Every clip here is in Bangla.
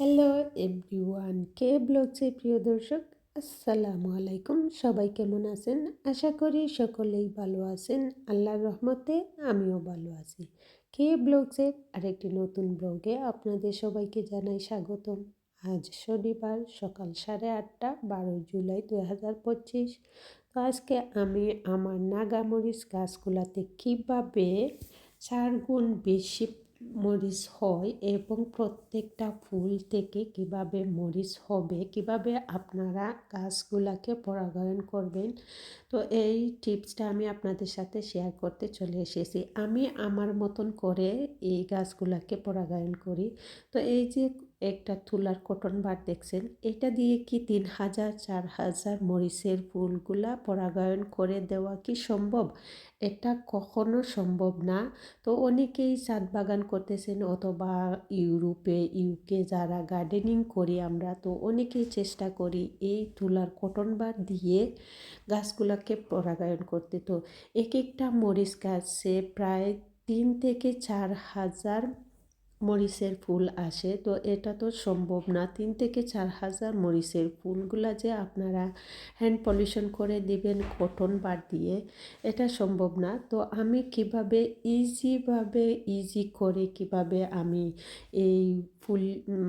হ্যালো এভরিওয়ান কে ব্লগসে প্রিয় দর্শক, আসসালামু আলাইকুম। সবাই কেমন আছেন? আশা করি সকলেই ভালো আছেন। আল্লাহর রহমতে আমিও ভালো আছি। কে ব্লগসের আরেকটি নতুন ব্লগে আপনাদের সবাইকে জানাই স্বাগতম। আজ শনিবার, সকাল সাড়ে আটটা, বারো জুলাই দু হাজার পঁচিশ। তো আজকে আমি আমার নাগামরিচ গাছগুলাতে কীভাবে চার গুণ বেশি মরিচ হয় এবং প্রত্যেকটা ফুল থেকে কীভাবে মরিচ হবে, কীভাবে আপনারা গাছগুলাকে পরাগায়ন করবেন, তো এই টিপসটা আমি আপনাদের সাথে শেয়ার করতে চলে এসেছি। আমি আমার মতন করে এই গাছগুলাকে পরাগায়ন করি। তো এই যে একটা তুলার কটন বার দেখছেন। এটা দিয়ে কি তিন হাজার, চার হাজার মরিচের ফুলগুলা পরাগায়ন করে দেওয়া কি সম্ভব? এটা কখনো সম্ভব না। তো অনেকেই ছাদ বাগান করতেছেন অথবা ইউরোপে ইউকে যারা গার্ডেনিং করি আমরা, তো অনেকেই চেষ্টা করি এই তুলার কটন বার দিয়ে গাছগুলোকে পরাগায়ন করতে। তো এক একটা মরিচ গাছে প্রায় তিন থেকে চার হাজার মরিচের ফুল আসে, তো এটা তো সম্ভব না। তিন থেকে চার হাজার মরিচের ফুলগুলা যে আপনারা হ্যান্ড পলিউশন করে দিবেন কটন বার দিয়ে, এটা সম্ভব না। তো আমি কীভাবে ইজিভাবে ইজি করে কীভাবে আমি এই ফুল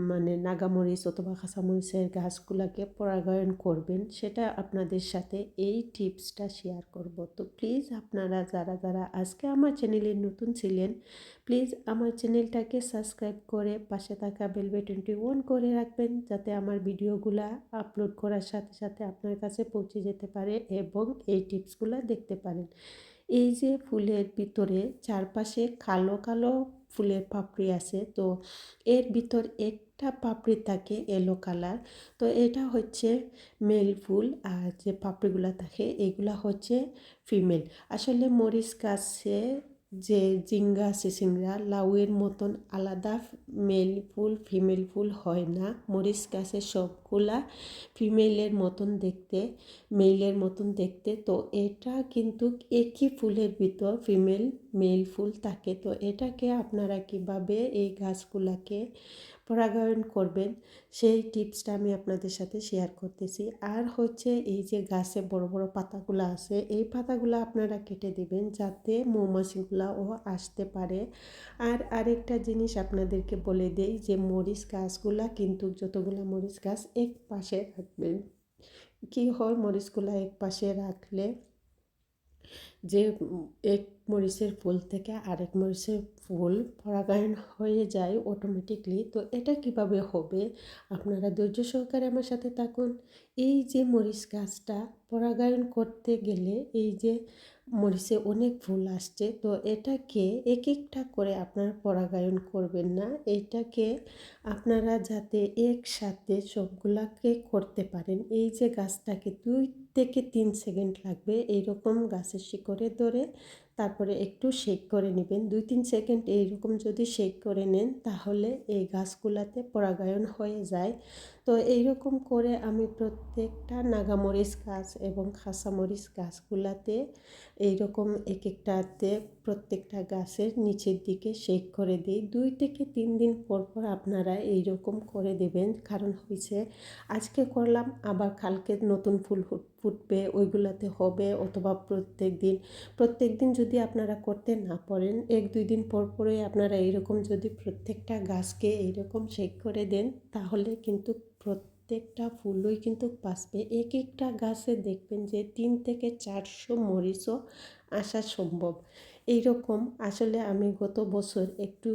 মানে নাগামরিচ অথবা কাঁচামরিচের গাছগুলোকে পরাগায়ন করবেন, সেটা আপনাদের সাথে এই টিপসটা শেয়ার করব। তো প্লিজ আপনারা যারা যারা আজকে আমার চ্যানেলে নতুন ছিলেন প্লিজ আমার চ্যানেলটাকে সাবস্ক্রাইব করে পাশে থাকা বেল বাটনটি অন করে রাখবেন, যাতে আমার ভিডিওগুলো আপলোড করার সাথে সাথে আপনার কাছে পৌঁছে যেতে পারে এবং এই টিপসগুলো দেখতে পারেন। এই যে ফুলের ভিতরে চারপাশে কালো কালো ফুলের পাপড়ি আছে। তো এর ভিতর একটা পাপড়ি থাকে এলো কালার তো এটা হচ্ছে মেল ফুল আর যে পাপড়িগুলো থাকে এগুলা হচ্ছে ফিমেল আসলে মরিচ গাছে যে জিঙ্গা আছে সিসিংরা লাউয়ের মতন আলাদা মেল ফুল, ফিমেল ফুল হয় না। মরিচ গাছের সবগুলা ফিমেলের মতন দেখতে, মেলের মতন দেখতে। তো এটা কিন্তু একই ফুলের ভিতর ফিমেল, মেল ফুল থাকে। তো এটাকে আপনারা কীভাবে এই গাছগুলাকে পরাগায়ন করবেন, সেই টিপসটা আমি আপনাদের সাথে শেয়ার করতেছি। আর হচ্ছে এই যে গাছে বড় বড় পাতাগুলো আছে, এই পাতাগুলো আপনারা কেটে দিবেন যাতে মৌমাছিগুলাও আসতে পারে। আর আরেকটা জিনিস আপনাদেরকে বলে দেই যে মরিচ গাছগুলা কিন্তু যতগুলো মরিচ গাছ এক পাশে রাখবেন। কি হয়? মরিচগুলা এক পাশে রাখলে যে এক মরিচের ফুল থেকে আরেক মরিচের ফুল পরাগায়ন হয়ে যায় অটোমেটিকলি তো এটা কীভাবে হবে? আপনারা ধৈর্য সহকারে আমার সাথে থাকুন। এই যে মরিচ গাছটা পরাগায়ন করতে গেলে এই যে মরিচে অনেক ফুল আসছে, তো এটাকে এক একটা করে আপনারা পরাগায়ন করবেন না। এটাকে আপনারা যাতে একসাথে সবগুলাকে করতে পারেন। এই যে গাছটাকে দুই থেকে তিন সেকেন্ড লাগবে এইরকম গাছের শিকড়ে ধরে তারপরে একটু শেক করে নেবেন। দুই তিন সেকেন্ড এইরকম যদি শেক করে নেন, তাহলে এই গাছগুলাতে পরাগায়ন হয়ে যায়। তো এইরকম করে আমি প্রত্যেকটা নাগামরিচ গাছ এবং খাসামরিচ গাছগুলাতে এইরকম এক একটাতে প্রত্যেকটা গাছের নিচের দিকে শেক করে দিই। দুই থেকে তিন দিন পর পর আপনারা এইরকম করে দেবেন। কারণ হয়েছে আজকে করলাম, আবার কালকে নতুন ফুল ফুটবে, ওইগুলাতে হবে অথবা প্রত্যেক দিন প্রত্যেক দিন যদি আপনারা করতে না পারেন, এক দুই দিন পর পরে আপনারা এইরকম যদি প্রত্যেকটা গাছকে এইরকম শেক করে দেন, তাহলে কিন্তু প্রত্যেকটা ফুলই কিন্তু বাঁচবে। এক একটা গাছে দেখবেন যে তিন থেকে চারশো মরিচও আসা সম্ভব। এইরকম আসলে আমি গত বছর একটু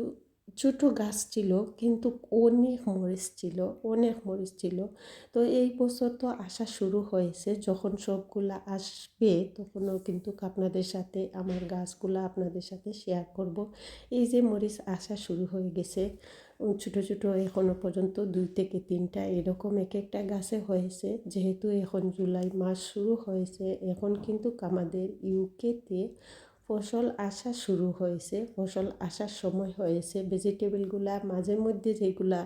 ছোটো গাছ ছিল, কিন্তু অনেক মরিচ ছিল, অনেক মরিচ ছিল। তো এই বছর তো আসা শুরু হয়েছে, যখন সবগুলা আসবে তখনও কিন্তু আপনাদের সাথে, আমার গাছগুলো আপনাদের সাথে শেয়ার করব। এই যে মরিচ আসা শুরু হয়ে গেছে ছোটো ছোটো এখনও পর্যন্ত দুই থেকে তিনটা এরকম এক একটা গাছে হয়েছে। যেহেতু এখন জুলাই মাস শুরু হয়েছে, এখন কিন্তু আমাদের ইউকেতে ফসল আসা শুরু হয়েছে, ফসল আসার সময় হয়েছে। ভেজিটেবলগুলা মাঝে মধ্যে যেগুলা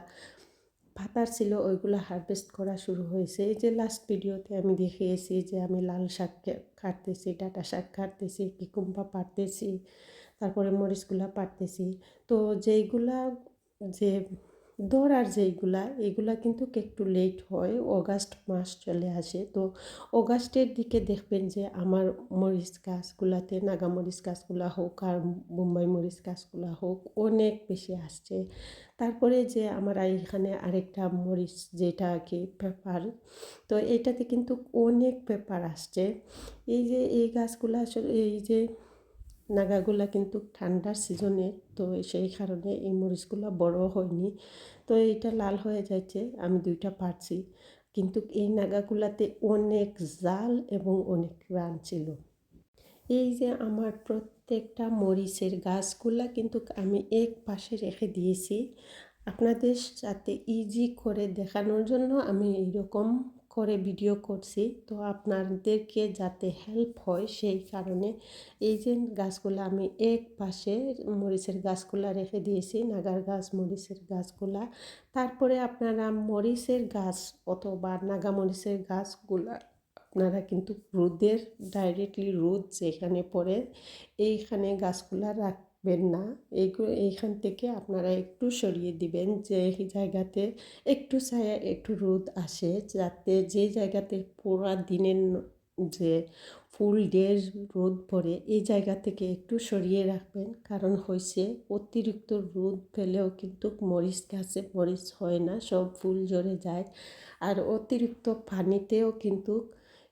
পাতার ছিল, ওইগুলো হারভেস্ট করা শুরু হয়েছে। এই যে লাস্ট ভিডিওতে আমি দেখিয়েছি যে আমি লাল শাক কাটতেছি, ডাটা শাক কাটতেছি, কিকুম্বা পাড়তেছি, তারপরে মরিচগুলা পাড়তেছি। তো যেইগুলা যে ধরার যেইগুলা, এগুলা কিন্তু একটু লেট হয় অগাস্ট মাস চলে আসে। তো অগাস্টের দিকে দেখবেন যে আমার মরিচ গাছগুলাতে, নাগা মরিচ গাছগুলা হোক আর মুম্বাই মরিচ গাছগুলা হোক, অনেক বেশি আসছে। তারপরে যে আমার এইখানে আরেকটা মরিচ যেটা কি পেপার, তো এটাতে কিন্তু অনেক পেপার আসছে। এই যে এই গাছগুলো আসলে, এই যে নাগাগুলা কিন্তু ঠান্ডার সিজনে, তো সেই কারণে এই মরিচগুলো বড় হয়নি। তো এইটা লাল হয়ে যাচ্ছে আমি দুইটা পারছি। কিন্তু এই নাগাগুলাতে অনেক জাল এবং অনেক রান ছিল। এই যে আমার প্রত্যেকটা মরিচের গাছগুলা কিন্তু আমি এক পাশে রেখে দিয়েছি। আপনাদের সাথে ইজি করে দেখানোর জন্য আমি এইরকম করে ভিডিও করছি। তো আপনাদেরকে যাতে হেল্প হয় সেই কারণে এই যে গাছগুলো আমি এক পাশে মরিচের গাছগুলা রেখে দিয়েছি, নাগার গাছ, মরিচের গাছগুলা। তারপরে আপনারা মরিচের গাছ অথবা নাগামরিচের গাছগুলা আপনারা কিন্তু রোদের ডাইরেক্টলি রোদ যেখানে পড়ে, এইখানে গাছগুলা রাখবেন না। এইগুলো এইখান থেকে আপনারা একটু সরিয়ে দিবেন যে জায়গাতে একটু ছায়া, একটু রোদ আসে, যাতে যে জায়গাতে পুরা দিনের যে ফুল ডের রোদ পড়ে, এই জায়গা থেকে একটু সরিয়ে রাখবেন। কারণ হয়েছে অতিরিক্ত রোদ পেলেও কিন্তু মরিচ গাছে মরিচ হয় না, সব ফুল ঝরে যায়। আর অতিরিক্ত পানিতেও কিন্তু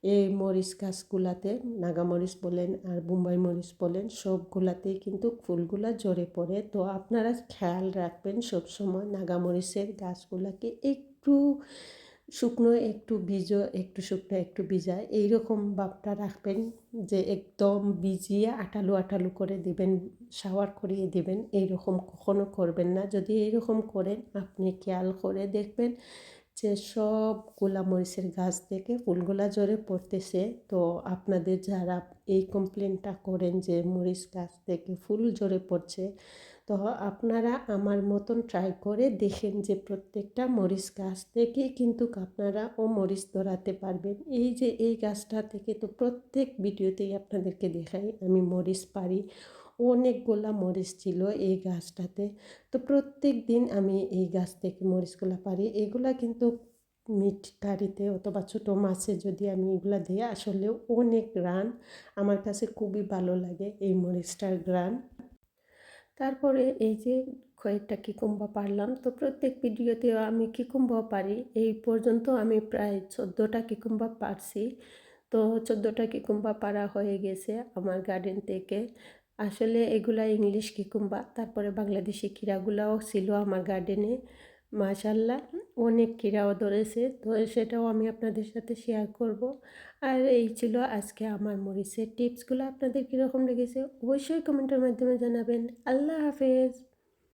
এই মরিচ গাছগুলাতে নাগামরিচ বলেন আর বোম্বাই মরিচ বলেন, সবগুলাতেই কিন্তু ফুলগুলা জড়ে পড়ে। তো আপনারা খেয়াল রাখবেন সবসময় নাগামরিচের গাছগুলাকে একটু শুকনো, একটু ভিজো, একটু শুকনো, একটু ভিজা এইরকম ভাবটা রাখবেন যে একদম ভিজিয়ে আটালু আটালু করে দিবেন শাওয়ার করিয়ে দিবেন। এইরকম কখনো করবেন না। যদি এইরকম করেন, আপনি খেয়াল করে দেখবেন যে সব গোলা মরিচের গাছ থেকে ফুলগুলা জোরে পড়তেছে। তো আপনাদের যারা এই কমপ্লেনটা করেন যে মরিচ গাছ থেকে ফুল জোরে পড়ছে, তো আপনারা আমার মতন ট্রাই করে দেখেন যে প্রত্যেকটা মরিচ গাছ থেকে কিন্তু আপনারা ও মরিচ ধরাতে পারবেন। এই যে এই গাছটা থেকে তো প্রত্যেক ভিডিওতেই আপনাদেরকে দেখাই, আমি মরিচ পারি অনেকগুলা মরিচ ছিল এই গাছটাতে। তো প্রত্যেক দিন আমি এই গাছ থেকে মরিচগুলো পারি এগুলা কিন্তু মিট কারিতে অথবা ছোটো মাছে যদি আমি এগুলা দিই, আসলে অনেক গ্রান। আমার কাছে খুবই ভালো লাগে এই মরিচটার গ্রান। তারপরে এই যে কয়েকটা কিকুম্বা পারলাম তো প্রত্যেক ভিডিওতেও আমি কিকুম্বা পারি এই পর্যন্ত আমি প্রায় চোদ্দোটা কিকুম্বা পারছি তো চোদ্দোটা কিকুম্বা পারা হয়ে গেছে আমার গার্ডেন থেকে। আসলে এগুলা ইংলিশ কিকুম্বা, তারপরে বাংলাদেশি কিরাগুলাও ছিল আমার গার্ডেনে। মাশাল্লাহ অনেক কিরাও ধরেছে, তো সেটাও আমি আপনাদের সাথে শেয়ার করব। আর এই ছিল আজকে আমার মরিচের টিপসগুলো আপনাদের কীরকম লেগেছে অবশ্যই কমেন্টের মাধ্যমে জানাবেন। আল্লাহ হাফেজ।